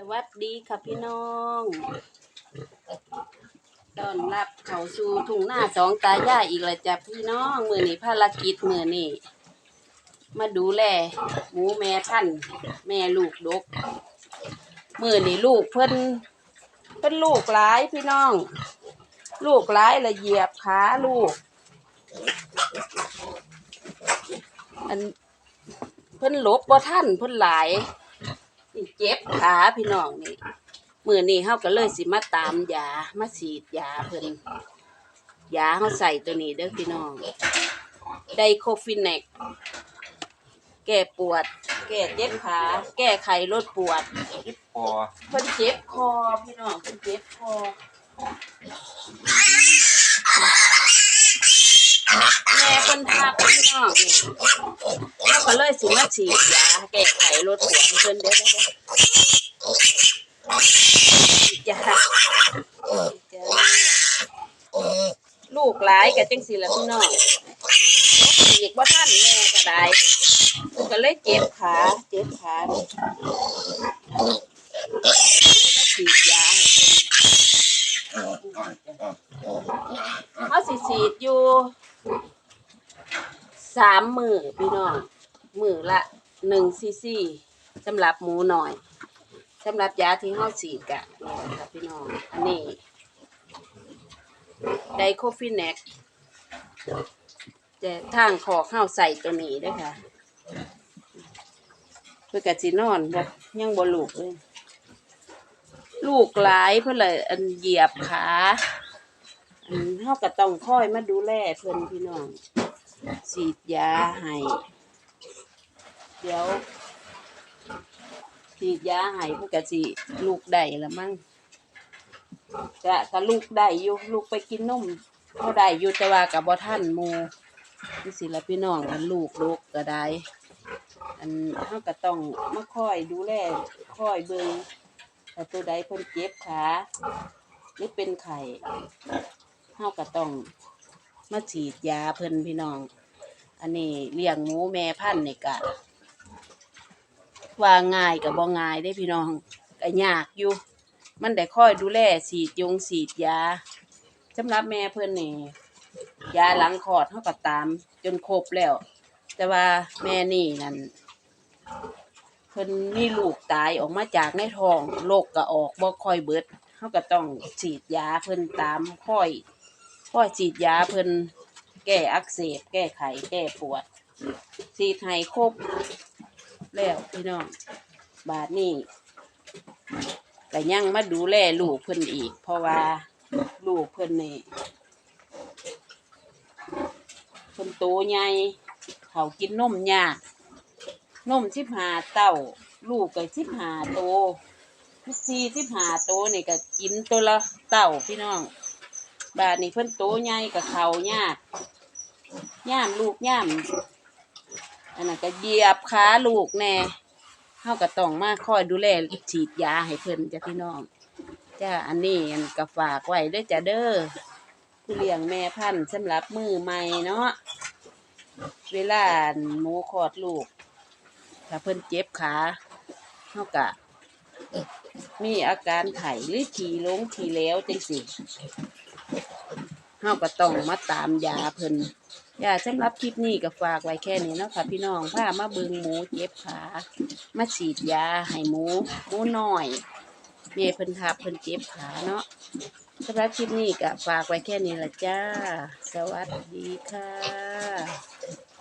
สวัสดีค่ะพี่น้องต้อนรับเขาสู่ทุ่งหน้าสองตายายอีกแล้วจ้ะพี่น้องมือนี้ภารกิจมือนี้มาดูแลหมูแม่พันธุ์แม่ลูกดก มือนี้ลูกเพิ่นเพิ่นลูกหลายพี่น้อง ลูกหลายละเหยียบขาลูก อันเพิ่นลบบ่ทันเพิ่นหลาย เจ็บขาพี่น้องนี่มื้อนี้เฮาก็เลยสิมาตามยามาฉีดยาเพิ่นยาเฮาใส่ตัวนี้เด้อพี่น้องไดโคฟินเนกแก้ปวด แก้เจ็บขาแก้ไขลดปวดยิบคอเพิ่นเจ็บคอพี่น้องเพิ่นเจ็บคอแม่เพิ่นทักพี่น้องนี่เรา ก็เลยสิมาฉีดยาแก้ไขลดปวเพิ่นเด้อเด้อเด้อฉีดยาลูกหลายก็จังซี่ล่ะพี่น้องฉีดบ่ทันแม่ก็ได้ก็เลยเจ็บขาเจ็บขานี่ฉีดยาให้เพิ่นเขาสิฉีดอยู่สามมือพี่น้อง มือละหนึ่งซีซีสำหรับหมูหน่อยสำหรับยาที่เขาฉีดกะนี่แหละครับพี่น้องอันนี้ไดโคฟินแนกจะทางคอเข้าใส่ตัวนี้ด้วยค่ะเพื่อกะสินอนบ่ยังบ่ลูกเลย ลูกหลายเพื่อเลยอันเหยียบขาอันเฮาก็ต้องค่อยมาดูแลเพิ่อนพี่น้องฉีดยาให้ ดี๋ยวฉีดยาให้เพื่อกะสิลูกได้ละมั้งจะก็ลูกได้อยู่ลูกไปกินนมก็ได้อยู่แต่ว่ากับบ่ท่านหมูนี่สิละพี่น้องอันลูกลูกก็ได้ อันเฮาก็ต้องมาคอยดูแลคอยเบิ่งถ้าตัวใดเพิ่นเจ็บขาหรือเป็นไข้เฮาก็ต้องมาฉีดยาเพิ่นพี่น้อง อันนี้เลี้ยงหมูแม่พันธุ์นี่ก็ ว่าง่ายกับบ่ง่ายได้พี่น้องก็ยากอยู่ มันได้คอยดูแลฉีดยงฉีดยาสำหรับแม่เพิ่อนนี่ยาหลังคอดเฮาก็ตาม จนครบแล้ว แต่ว่าแม่นี่นั่นเพิ่นมีลูกตายออกมาจากในท้องโรคก็ออกบ่ค่อยเบิดเฮาก็ต้องฉีดยาเพิ่นตามค่อยค่อยฉีดยาเพิ่นแก้อักเสบ แก้ไข แก้ปวดฉีดให้ครบ แล้วพี่น้องบาดนี้ก็ยังมาดูแลลูกเพิ่นอีก เพราะว่าลูกเพิ่นนี่เพิ่นโตใหญ่เขากินนมยากนมสิบหาเต้า ลูกก็สิบหาโตสี่สิบหาโตนี่ก็กินตัวละเต้าพี่น้องบาดนี้เพิ่นโตใหญ่กับเขายากย่ามลูกย่าม อันนั้นก็เหยียบขาลูกแน่เฮาก็ต้องมาคอยดูแลฉีดยาให้เพิ่นจ้ะพี่น้องจ้าอันนี้อันก็ฝากไว้ด้วยจ้ะเด้อผู้เลี้ยงแม่พันธุ์สำหรับมือใหม่เนาะเวลาหมูคลอดลูก ถ้าเพิ่นเจ็บขาเฮากะมีอาการไข้หรือขี่ลงขี่แล้วจังสิเฮาก็ต้องมาตามยาเพิ่น อยาสำหรับคลิปนี้ก็ฝากไว้แค่นี้เนาะค่ะพี่น้องพามาเบิงหมูเจ็บขามาฉีดยาให้หมูหมูน่อยเม่เพิ่นทับเพิ่นเจ็บขาเนาะสำหรับคลิปนี้ก็ฝากไว้แค่นี้ละจ้า สวัสดีค่ะ